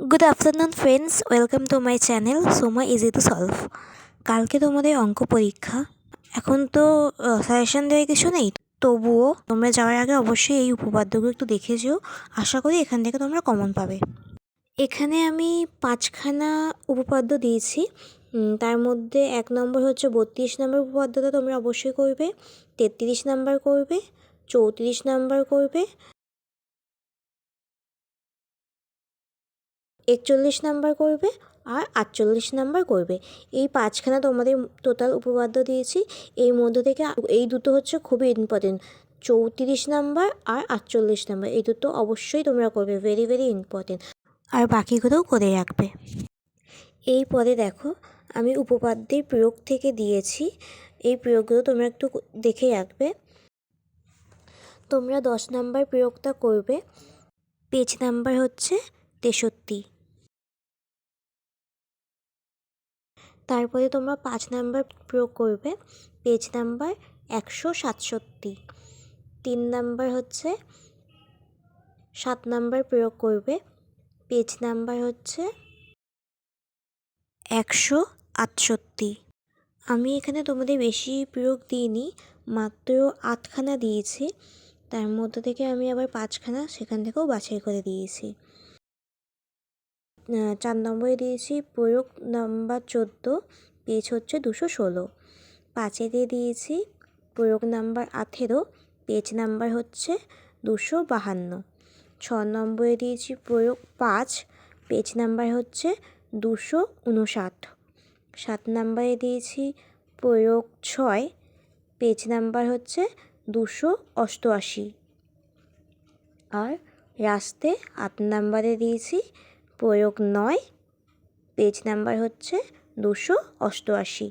Good afternoon friends welcome to my channel Soma easy to solve কালকে তোমাদের অঙ্ক পরীক্ষা। এখন তো সাজেশন দেওয়ার কিছু নেই। তবুও তোমরা যাওয়ার আগে অবশ্যই এই উপপাদ্যগুলো একটু দেখে যেও। আশা করি এখান থেকে তোমরা কমন পাবে। এখানে আমি পাঁচখানা উপপাদ্য দিয়েছি। তার মধ্যে এক নম্বর হচ্ছে বত্রিশ নম্বর উপপাদ্যটা তোমরা অবশ্যই করবে। তেত্রিশ নাম্বার করবে। চৌত্রিশ নাম্বার করবে। একচল্লিশ নাম্বার করবে আর আটচল্লিশ নাম্বার করবে। এই পাঁচখানা তোমাদের টোটাল উপপাদ্য দিয়েছি। এই মধ্য থেকে এই দুটো হচ্ছে খুবই ইম্পর্টেন্ট চৌত্রিশ নাম্বার আর আটচল্লিশ নাম্বার, এই দুটো অবশ্যই তোমরা করবে ভেরি ভেরি ইম্পর্টেন্ট আর বাকিগুলোও করে রাখবে। এই পরে দেখো, আমি উপপাদ্যের প্রয়োগ থেকে দিয়েছি। এই প্রয়োগগুলো তোমরা একটু দেখে রাখবে। তোমরা দশ নাম্বার প্রয়োগটা করবে। পেজ নাম্বার হচ্ছে তেষট্টি। তারপরে তোমরা পাঁচ নাম্বার প্রয়োগ করবে, পেজ নাম্বার একশো সাতষট্টি। তিন নাম্বার হচ্ছে, সাত নাম্বার প্রয়োগ করবে, পেজ নাম্বার হচ্ছে একশো আটষট্টি। আমি এখানে তোমাদের বেশি প্রয়োগ দিইনি, মাত্র আটখানা দিয়েছি, তার মধ্যে থেকে আমি আবার পাঁচখানা সেখান থেকেও বাছাই করে দিয়েছি। চার নম্বরে দিয়েছি প্রয়োগ নাম্বার চোদ্দ, পেজ হচ্ছে দুশো ষোলো। পাঁচে দিয়ে দিয়েছি প্রয়োগ নাম্বার আঠেরো, পেজ নাম্বার হচ্ছে দুশো বাহান্ন। ছ নম্বরে দিয়েছি প্রয়োগ পাঁচ, পেজ নাম্বার হচ্ছে দুশো উনষাট। সাত নম্বরে দিয়েছি প্রয়োগ ছয়, পেজ নাম্বার হচ্ছে দুশো অষ্টআশি। আর রাস্তে আট নাম্বারে দিয়েছি প্রয়োগ নয়। পেজ নাম্বার হচ্ছে দুশো অষ্টআশি।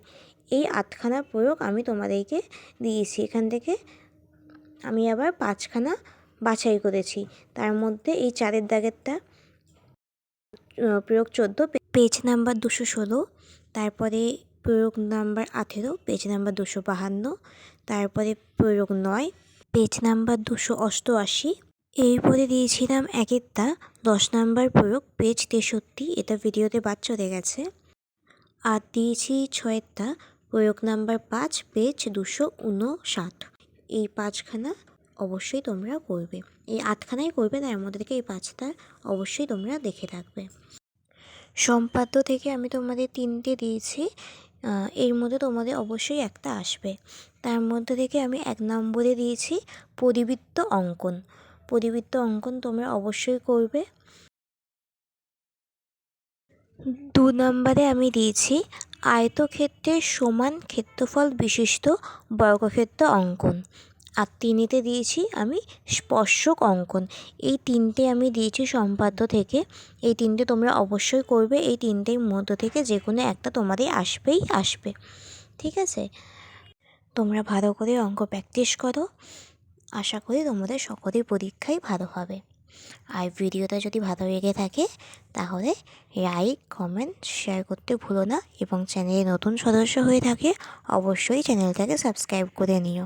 এই আটখানা প্রয়োগ আমি তোমাদেরকে দিয়েছি। এখান থেকে আমি আবার পাঁচখানা বাছাই করেছি। তার মধ্যে এই চারের দাগেরটা প্রয়োগ চোদ্দ পেজ নাম্বার দুশো ষোলো, তারপরে প্রয়োগ নাম্বার আঠেরো পেজ নাম্বার দুশো বাহান্ন, তারপরে প্রয়োগ নয় পেজ নাম্বার দুশো অষ্টআশি এরপরে দিয়েছিলাম একেরটা, দশ নাম্বার প্রয়োগ, পেজ তেষট্টি, এটা ভিডিওতে বাদ চলে গেছে। আর দিয়েছি ছয়েরটা, প্রয়োগ নাম্বার পাঁচ, পেজ দুশো উনষাট এই পাঁচখানা অবশ্যই তোমরা করবে। এই আটখানাই করবে তার মধ্যে থেকে এই পাঁচটা অবশ্যই তোমরা দেখে রাখবে। সম্পাদ্য থেকে আমি তোমাদের তিনটে দিয়েছি এর মধ্যে তোমাদের অবশ্যই একটা আসবে। তার মধ্যে থেকে আমি এক নম্বরে দিয়েছি, পরিবৃত্ত অঙ্কন। পরিবৃত্ত অঙ্কন তোমরা অবশ্যই করবে। দু নম্বরে আমি দিয়েছি আয়তক্ষেত্রের সমান ক্ষেত্রফল বিশিষ্ট বর্গক্ষেত্র অঙ্কন। আর তিনেতে দিয়েছি আমি স্পর্শক অঙ্কন। এই তিনটে আমি দিয়েছি সম্পাদ্য থেকে। এই তিনটে তোমরা অবশ্যই করবে। এই তিনটের মধ্য থেকে যে কোনো একটা তোমাদের আসবেই আসবে। ঠিক আছে? তোমরা ভালো করে অঙ্ক প্র্যাকটিস করো। আশা করি তোমাদের সকলের পরীক্ষাই ভালো হবে। আর ভিডিওটা যদি ভালো লেগে থাকে, তাহলে লাইক কমেন্ট শেয়ার করতে ভুলো না এবং চ্যানেলে নতুন সদস্য হয়ে থাকে, অবশ্যই চ্যানেলটাকে সাবস্ক্রাইব করে নিও।